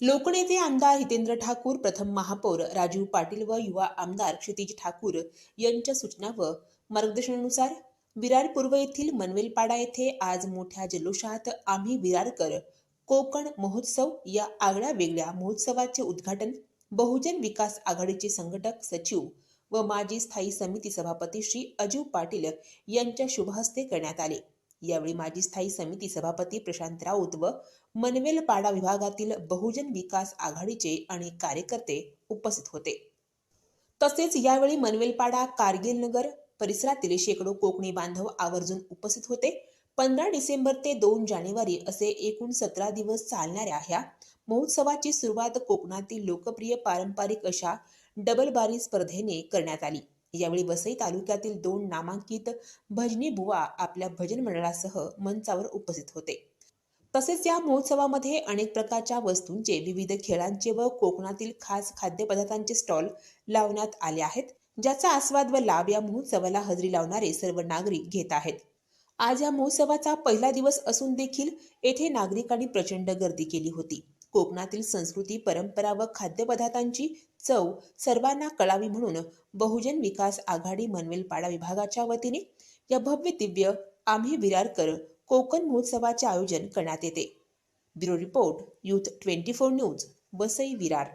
लोकनेते आमदार हितेंद्र ठाकूर प्रथम महापौर राजीव पाटील व युवा आमदार क्षितिज ठाकूर यांच्या सूचना व मार्गदर्शनानुसार विरार पूर्व येथील मनवेलपाडा येथे आज मोठ्या जल्लोषात आम्ही विरारकर कोकण महोत्सव या आगळ्या वेगळ्या महोत्सवाचे उद्घाटन बहुजन विकास आघाडीचे संघटक सचिव व माजी स्थायी समिती सभापती श्री अजीव पाटील यांच्या शुभहस्ते करण्यात आले. यावेळी माजी स्थायी समिती सभापती प्रशांत राऊत व मनवेलपाडा विभागातील बहुजन विकास आघाडीचे अनेक कार्यकर्ते उपस्थित होते. तसेच यावेळी मनवेलपाडा कारगिल नगर परिसरातील शेकडो कोकणी बांधव आवर्जून उपस्थित होते. पंधरा डिसेंबर ते दोन जानेवारी असे एकूण सतरा दिवस चालणाऱ्या ह्या महोत्सवाची सुरुवात कोकणातील लोकप्रिय पारंपरिक अशा डबल बारी स्पर्धेने करण्यात आली. यावेळी वसई तालुक्यातील दोन नामांकित भजनी बुवा आपल्या भजन मंडळासह मंचावर उपस्थित होते. तसेच या महोत्सवामध्ये अनेक प्रकारच्या वस्तूंचे विविध खेळांचे व कोकणातील खास खाद्यपदार्थांचे स्टॉल लावण्यात आले आहेत ज्याचा आस्वाद व लाभ या महोत्सवाला हजेरी लावणारे सर्व नागरिक घेत आहेत. आज या महोत्सवाचा पहिला दिवस असून देखील येथे नागरिकांनी प्रचंड गर्दी केली होती. कोकणातील संस्कृती परंपरा व खाद्यपदार्थांची चव सर्वांना कळावी म्हणून बहुजन विकास आघाडी मनवेलपाडा विभागाच्या वतीने या भव्य दिव्य आम्ही विरारकर कोकण महोत्सवाचे आयोजन करण्यात येते. Bureau report youth twenty four news Vasai Virar.